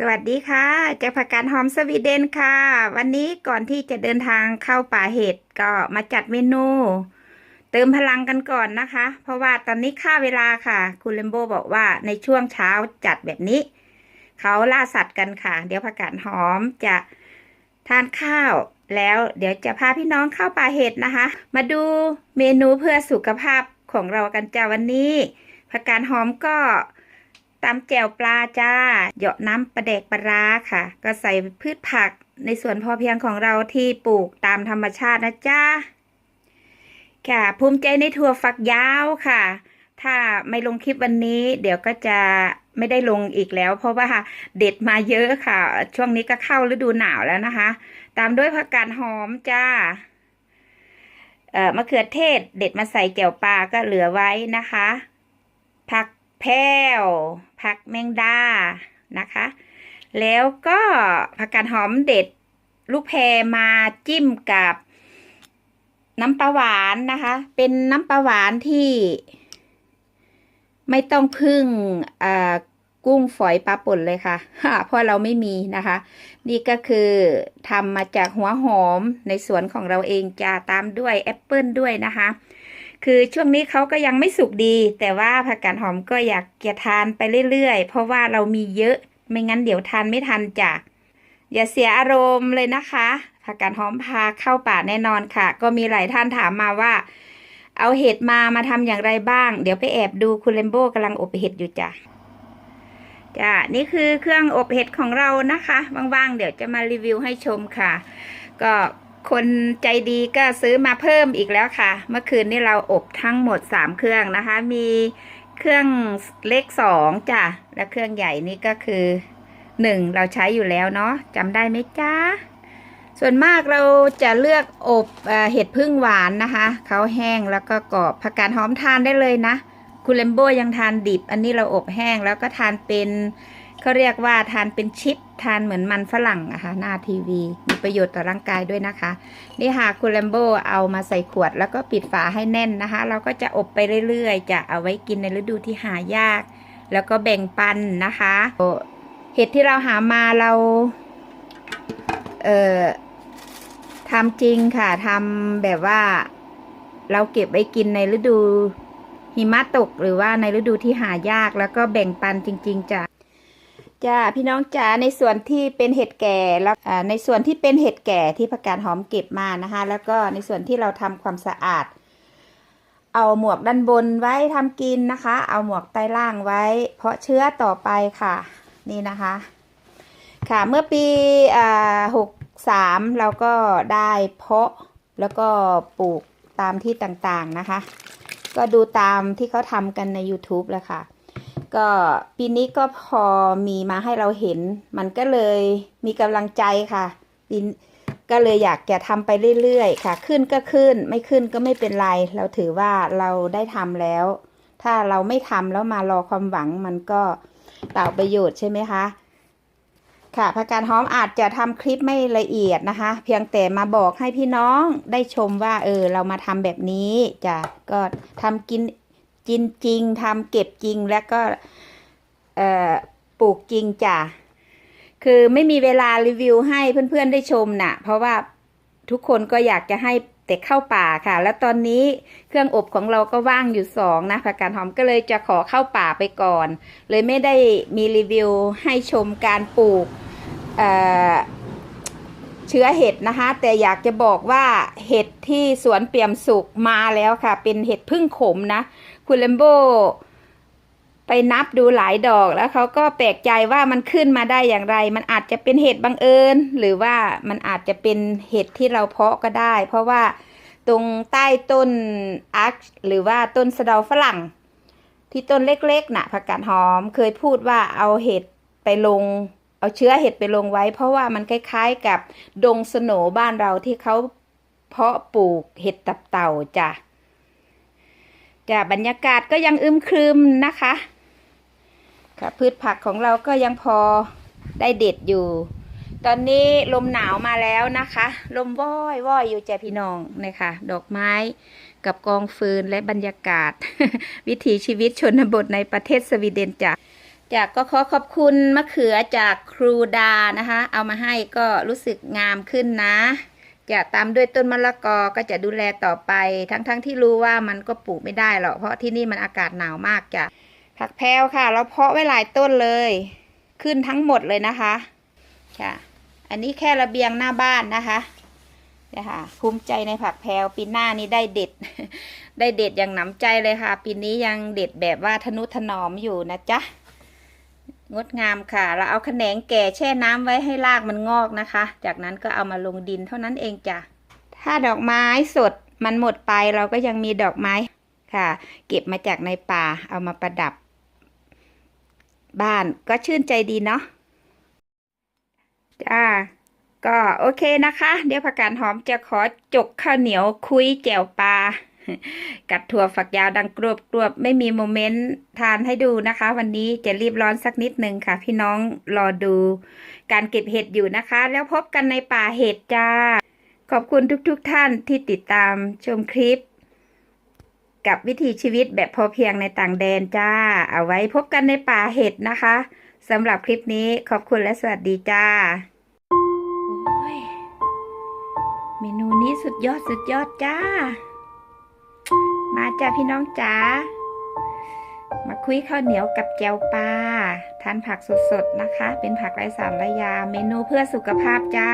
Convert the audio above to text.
สวัสดีค่ะจากผักกาดหอมสวีเดนค่ะ วันนี้ก่อนที่จะเดินทางเข้าป่าเห็ดก็มาจัดเมนู เติมพลังกันก่อนนะคะ เพราะว่าตอนนี้ค่าเวลาค่ะ คุณเลมโบบอกว่าในช่วงเช้าจัดแบบนี้ เขาล่าสัตว์กันค่ะ เดี๋ยวผักกาดหอมจะทานข้าว แล้วเดี๋ยวจะพาพี่น้องเข้าป่าเห็ดนะคะ มาดูเมนูเพื่อสุขภาพของเรากันจ้าวันนี้ผักกาดหอมก็ ตำแจ่วปลาจ้า เหยาะน้ำปลาแดกปลาร้าค่ะ ก็ใส่พืชผักในส่วนพอเพียงของเราที่ปลูกตามธรรมชาตินะจ้าค่ะ ภูมิใจในถั่วฝักยาวค่ะ ถ้าไม่ลงคลิปวันนี้ เดี๋ยวก็จะไม่ได้ลงอีกแล้ว เพราะว่าเด็ดมาเยอะค่ะ ช่วงนี้ก็เข้าฤดูหนาวแล้วนะคะ ตามด้วยผักกาดหอมจ้าเอ่อมะเขือเทศ เด็ดมาใส่แจ่วปลาก็เหลือไว้นะคะ ผัก แพรวผักแมงดานะคะ แล้วก็ผักกาดหอมเด็ดลูกแพรมาจิ้มกับน้ำปลาหวานนะคะ เป็นน้ำปลาหวานที่ไม่ต้องพึ่งกุ้งฝอยปลาป่นเลยค่ะ เพราะเราไม่มีนะคะ นี่ก็คือทำมาจากหัวหอมในสวนของเราเองจะตามด้วยแอปเปิลด้วยนะคะ คือช่วงนี้เขาก็ยังไม่สุกดี แต่ว่าผักกาดหอมก็อยากจะทานไปเรื่อยๆ เพราะว่าเรามีเยอะไม่งั้นเดี๋ยวทานไม่ทันจ้ะอย่าเสียอารมณ์เลยนะคะผักกาดหอมพาเข้าป่าแน่นอนค่ะ ก็มีหลายท่านถามมาว่า เอาเห็ดมามาทำอย่างไรบ้าง เดี๋ยวไปแอบดูคุณเลมโบกำลังอบเห็ดอยู่จ้ะจ้ะนี่คือเครื่องอบเห็ดของเรานะคะว่างๆ เดี๋ยวจะมารีวิวให้ชมค่ะ ก็ คนใจดีก็ซื้อมาเพิ่มอีกแล้วค่ะ เมื่อคืนนี้เราอบทั้งหมด 3 เครื่องนะคะ มีเครื่องเล็ก2จ้ะ และเครื่องใหญ่นี่ก็คือ 1 เราใช้อยู่แล้วเนาะจำได้ไหมจ้าส่วนมากเราจะเลือกอบเห็ดพึ่งหวานนะคะเขาแห้งแล้วก็กรอบผักกาดหอมทานได้เลยนะ คุณเลมโบยังทานดิบ อันนี้เราอบแห้งแล้วก็ทานเป็นเขาเรียกว่าทานเป็นชิป ทานเหมือนมันฝรั่งอะคะหน้าทีวี มีประโยชน์ต่อร่างกายด้วยนะคะ นี่ค่ะคุณแลมโบเอามาใส่ขวดแล้วก็ปิดฝาให้แน่นนะคะ เราก็จะอบไปเรื่อยๆ จะเอาไว้กินในฤดูที่หายาก แล้วก็แบ่งปันนะคะ เห็ดที่เราหามาเรา เอ่อทำจริงค่ะทำแบบว่าเราเก็บไว้กินในฤดูหิมะตกหรือว่าในฤดูที่หายากแล้วก็แบ่งปันจริง ๆจ้ะ จ้าพี่น้องจ๋าในส่วนที่เป็นเห็ดแก่แล้วในส่วนที่เป็นเห็ดแก่ที่ผักกาดหอมเก็บมานะคะแล้วก็ในส่วนที่เราทำความสะอาด เอาหมวกด้านบนไว้ทำกินนะคะ เอาหมวกใต้ล่างไว้ เพาะเชื้อต่อไปค่ะ นี่นะคะ ค่ะเมื่อปีอ่าหกสามเราก็ได้เพาะแล้วก็ปลูกตามที่ต่างๆนะคะ ก็ดูตามที่เขาทำกันใน YouTube แหละค่ะ ก็ปีนี้ก็พอมีมาให้เราเห็น มันก็เลยมีกำลังใจค่ะปีก็เลยอยากจะทำไปเรื่อยๆ ค่ะ ขึ้นก็ขึ้นไม่ขึ้นก็ไม่เป็นไร เราถือว่าเราได้ทำแล้ว ถ้าเราไม่ทำแล้วมารอความหวังมันก็เปล่าประโยชน์ใช่ไหมคะค่ะผักกาดหอมอาจจะทำคลิปไม่ละเอียดนะคะ เพียงแต่มาบอกให้พี่น้องได้ชมว่า เออ เรามาทำแบบนี้จ้ะก็ทำกิน กินจริงทำเก็บจริงแล้วก็ปลูกจริงจ้ะ คือไม่มีเวลารีวิวให้เพื่อนๆได้ชมน่ะ เพราะว่าทุกคนก็อยากจะให้แต่เข้าป่าค่ะ แล้วตอนนี้เครื่องอบของเราก็ว่างอยู่สองนะผักกาดหอมก็เลยจะขอเข้าป่าไปก่อน เลยไม่ได้มีรีวิวให้ชมการปลูกเเชื้อเห็ดนะคะ แต่อยากจะบอกว่าเห็ดที่สวนเปี่ยมสุกมาแล้วค่ะ เป็นเห็ดพึ่งขมนะ คุณเลมโบไปนับดูหลายดอกแล้วเขาก็แปลกใจว่ามันขึ้นมาได้อย่างไร มันอาจจะเป็นเห็ดบังเอิญหรือว่ามันอาจจะเป็นเห็ดที่เราเพาะก็ได้ เพราะว่าตรงใต้ต้นอาร์คหรือว่าต้นสะเดาฝรั่ง ที่ต้นเล็กๆน่ะผักกาดหอมเคยพูดว่าเอาเห็ดไปลง เอาเชื้อเห็ดไปลงไว้ เพราะว่ามันคล้ายๆกับดงสโหนบ้านเราที่เขาเพาะปลูกเห็ดตับเต่าจ้ะ จ้ะบรรยากาศก็ยังอึมครึมนะคะค่ะพืชผักของเราก็ยังพอได้เด็ดอยู่ ตอนนี้ลมหนาวมาแล้วนะคะ ลมว่อยว่อยอยู่จ้ะพี่น้องนะคะดอกไม้กับกองฟืนและบรรยากาศ วิถีชีวิตชนบทในประเทศสวีเดนจ้ะจากก็ขอขอบคุณมะเขือจากครูดานะคะ เอามาให้ก็รู้สึกงามขึ้นนะ จะตามด้วยต้นมะละกอก็จะดูแลต่อไป ทั้งๆทที่รู้ว่ามันก็ปลูกไม่ได้หรอกเพราะที่นี่มันอากาศหนาวมากจ้ะผักแพรวค่ะ เราเพาะไว้หลายต้นเลย ขึ้นทั้งหมดเลยนะคะค่ะ อันนี้แค่ระเบียงหน้าบ้านนะคะเนี่ยค่ะภูมิใจในผักแพรวปีหน้านี้ได้เด็ด ได้เด็ดอย่างหนำใจเลยค่ะ ปีนี้ยังเด็ดแบบว่าทนุถนอมอยู่นะจ๊ะ งดงามค่ะ เราเอาแขนงแก่แช่น้ำไว้ให้รากมันงอกนะคะ จากนั้นก็เอามาลงดินเท่านั้นเองจ้ะ ถ้าดอกไม้สดมันหมดไปเราก็ยังมีดอกไม้ค่ะ เก็บมาจากในป่าเอามาประดับ บ้านก็ชื่นใจดีเนาะจ้าก็โอเคนะคะ เดี๋ยวผักกาดหอมจะขอจกข้าวเหนียวคุยแจ่วปลา กับถั่วฝักยาวดังกรวบกรวบไม่มีโมเมนต์ทานให้ดูนะคะ วันนี้จะรีบร้อนสักนิดนึงค่ะ พี่น้องรอดู การเก็บเห็ดอยู่นะคะ แล้วพบกันในป่าเห็ดจ้า ขอบคุณทุกๆทท่านที่ติดตามชมคลิป กับวิถีชีวิตแบบพอเพียงในต่างแดนจ้า เอาไว้พบกันในป่าเห็ดนะคะสำหรับคลิปนี้ขอบคุณและสวัสดีจ้าเมนูนี้สุดยอดสุดยอดจ้า มาจ้าพี่น้องจ๋า มาคุยข้าวเหนียวกับแจวปลา ทานผักสดๆนะคะ เป็นผักไร้สารระยา เมนูเพื่อสุขภาพจ้า